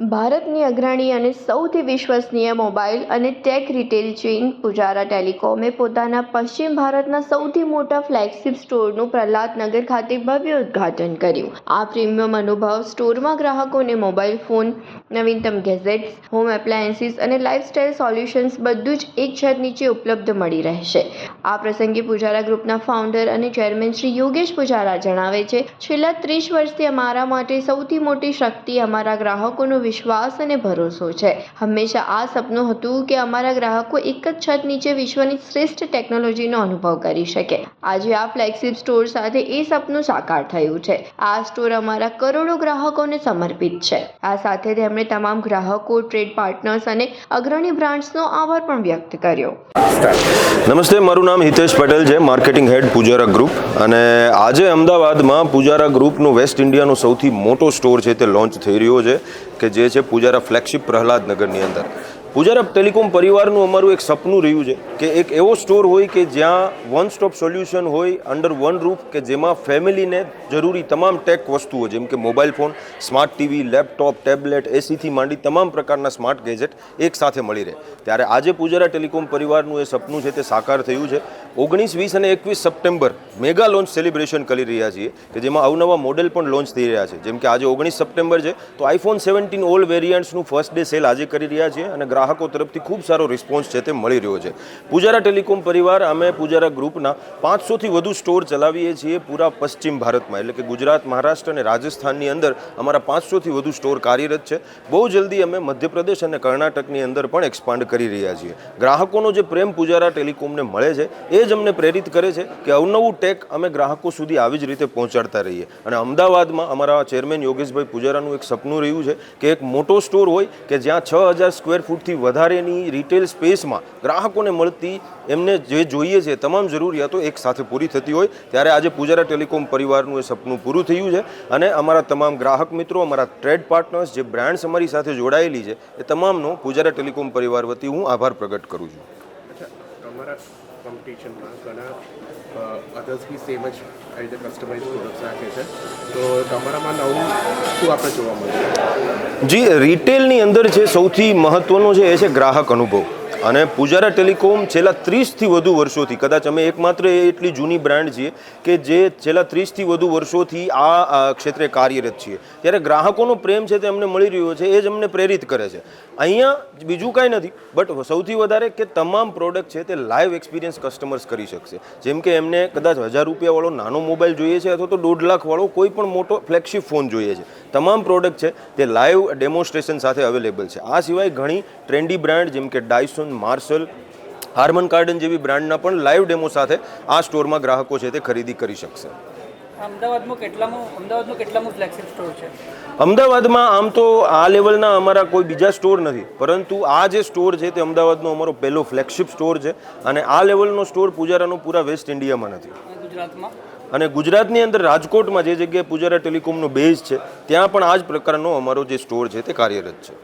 ભારતની અગ્રણી અને સૌથી વિશ્વસનીય મોબાઈલ અને ટેક રિટેલ ચેઇન પુજારા ટેલિકોમે પોતાના પશ્ચિમ ભારતના સૌથી મોટા ફ્લેગશિપ સ્ટોરનું પ્રહલાદનગર ખાતે ભવ્ય ઉદ્ઘાટન કર્યું. આ પ્રીમિયમ અનુભવ સ્ટોરમાં ગ્રાહકોને મોબાઈલ ફોન, નવીનતમ ગેઝેટ્સ, હોમ એપ્લાયન્સીસ અને લાઇફસ્ટાઇલ સોલ્યુશન્સ બધું જ એક છત નીચે ઉપલબ્ધ મળી રહેશે. આ પ્રસંગે પુજારા ગ્રુપના ફાઉન્ડર અને ચેરમેન શ્રી યોગેશ પુજારા જણાવે છે, છેલ્લા ત્રીસ વર્ષથી અમારા માટે સૌથી મોટી શક્તિ અમારા ગ્રાહકોનો વિશ્વાસ અને ભરોસો છે. હંમેશા આ સપનું હતું કે અમારા ગ્રાહકો એક જ છત નીચે વિશ્વની શ્રેષ્ઠ ટેકનોલોજીનો અનુભવ કરી શકે. આજે આ ફ્લેગશિપ સ્ટોર સાથે એ સપનું સાકાર થયું છે. આ સ્ટોર અમારા કરોડો ગ્રાહકોને સમર્પિત છે. આ સાથે તેમણે તમામ ગ્રાહકો, ટ્રેડ પાર્ટનર્સ અને અગ્રણી બ્રાન્ડ્સનો આભાર પણ વ્યક્ત કર્યો. નમસ્તે, મારું નામ હિતેશ પટેલ છે, માર્કેટિંગ હેડ પૂજારા ગ્રુપ. અને આજે અમદાવાદમાં પૂજારા ગ્રુપનું વેસ્ટ ઇન્ડિયાનો સૌથી મોટો સ્ટોર છે તે લોન્ચ થઈ રહ્યો છે, કે જે છે પૂજારા ફ્લેગશિપ પ્રહલાદનગરની અંદર. પૂજારા ટેલિકોમ પરિવારનું અમારું એક સપનું રહ્યું છે કે એક એવો સ્ટોર હોય કે જ્યાં વન સ્ટોપ સોલ્યુશન હોય અંડર વન રૂફ કે જેમાં ફેમિલીને જરૂરી તમામ ટેક વસ્તુઓ, જેમ કે mobile phone smart TV laptop tablet એસીથી માંડી તમામ પ્રકારના સ્માર્ટ ગેજેટ એક સાથે મળી રહે. ત્યારે આજે પૂજારા ટેલિકોમ પરિવારનું એ સપનું છે તે સાકાર થયું છે. ઓગણીસ, વીસ અને એકવીસ સપ્ટેમ્બર મેગા લોન્ચ સેલિબ્રેશન કરી રહ્યા છીએ કે જેમાં અવનવા મોડેલ પણ લોન્ચ થઈ રહ્યા છે. જેમ કે આજે ઓગણીસ સપ્ટેમ્બર છે, તો આઈફોન સેવન્ટીન ઓલ વેરિયન્ટ્સનું ફર્સ્ટ ડે સેલ આજે કરી રહ્યા છીએ અને ગ્રાહકો તરફથી ખૂબ સારો રિસ્પોન્સ છે તે મળી રહ્યો છે. પૂજારા ટેલિકોમ પરિવાર અમે પૂજારા ગ્રુપના પાંચસોથી વધુ સ્ટોર ચલાવીએ છીએ પૂરા પશ્ચિમ ભારતમાં. એટલે કે ગુજરાત, મહારાષ્ટ્ર અને રાજસ્થાનની અંદર અમારા પાંચસોથી વધુ સ્ટોર કાર્યરત છે. બહુ જલ્દી અમે મધ્યપ્રદેશ અને કર્ણાટકની અંદર પણ એક્સપાન્ડ કરી રહ્યા છીએ. ગ્રાહકોનો જે પ્રેમ પૂજારા ટેલિકોમને મળે છે, એ જ અમને પ્રેરિત કરે છે કે અવનવું ટેક અમે ગ્રાહકો સુધી આવી જ રીતે પહોંચાડતા રહીએ. અને અમદાવાદમાં અમારા ચેરમેન યોગેશભાઈ પૂજારાનું એક સપનું રહ્યું છે કે એક મોટો સ્ટોર હોય કે જ્યાં છ હજાર સ્ક્વેર ફૂટથી વધારેની રિટેલ સ્પેસમાં ગ્રાહકોને મળતી એમને જે જોઈએ છે તમામ જરૂરિયાતો એક સાથે પૂરી થતી હોય. ત્યારે આજે પૂજારા ટેલિકોમ પરિવારનું એ સપનું પૂરું થયું છે અને અમારા તમામ ગ્રાહક મિત્રો, અમારા ટ્રેડ પાર્ટનર્સ જે બ્રાન્ડ્સ અમારી સાથે જોડાયેલી છે, એ તમામનો પૂજારા ટેલિકોમ પરિવાર વતી હું આભાર પ્રગટ કરું છું. કોમ્પિટિશનમાં ઘણા અધર્સ બી સેમ જ આ રીતે કસ્ટમાઇઝ પ્રોડક્ટ્સ રાખે છે તો તમારામાં નવું શું આપણે જોવા મળશે જી રિટેલની અંદર જે સૌથી મહત્વનો છે એ છે ગ્રાહક અનુભવ. અને પૂજારા ટેલિકોમ છેલ્લા ત્રીસથી વધુ વર્ષોથી, કદાચ અમે એકમાત્ર એટલી જૂની બ્રાન્ડ છીએ કે જે છેલ્લા ત્રીસથી વધુ વર્ષોથી આ ક્ષેત્રે કાર્યરત છીએ. ત્યારે ગ્રાહકોનો પ્રેમ છે તે અમને મળી રહ્યો છે, એ જ અમને પ્રેરિત કરે છે. અહીંયા બીજું કાંઈ નથી, બટ સૌથી વધારે કે તમામ પ્રોડક્ટ છે તે લાઈવ એક્સપિરિયન્સ કસ્ટમર્સ કરી શકશે. જેમ કે એમને કદાચ હજાર રૂપિયાવાળો નાનો મોબાઈલ જોઈએ છે અથવા તો દોઢ લાખવાળો કોઈ પણ મોટો ફ્લેગશિપ ફોન જોઈએ છે. તમામ પ્રોડક્ટ છે તે લાઈવ ડેમોન્સ્ટ્રેશન સાથે અવેલેબલ છે. આ સિવાય ઘણી ટ્રેન્ડી બ્રાન્ડ જેમ કે ડાયસોન માર્શલ હાર્મન કાર્ડન જેવી બ્રાન્ડના પણ લાઈવ ડેમો સાથે આ સ્ટોરમાં ગ્રાહકો છે તે ખરીદી કરી શકશે. અમદાવાદમાં કેટલામું અમદાવાદનું કેટલામું ફ્લેગશિપ સ્ટોર છે? અમદાવાદમાં આમ તો આ લેવલના અમારા કોઈ બીજા સ્ટોર નથી પરંતુ આ જે સ્ટોર છે તે અમદાવાદનો અમારો પહેલો ફ્લેગશિપ સ્ટોર છે અને આ લેવલનો સ્ટોર પૂજારાનો પૂરા વેસ્ટ ઇન્ડિયામાં નથી. ગુજરાતમાં? અને ગુજરાતની અંદર રાજકોટમાં જે જગ્યાએ પૂજારા ટેલિકોમનો બેઝ છે ત્યાં પણ આ જ પ્રકારનો અમારો જે સ્ટોર છે તે કાર્યરત છે.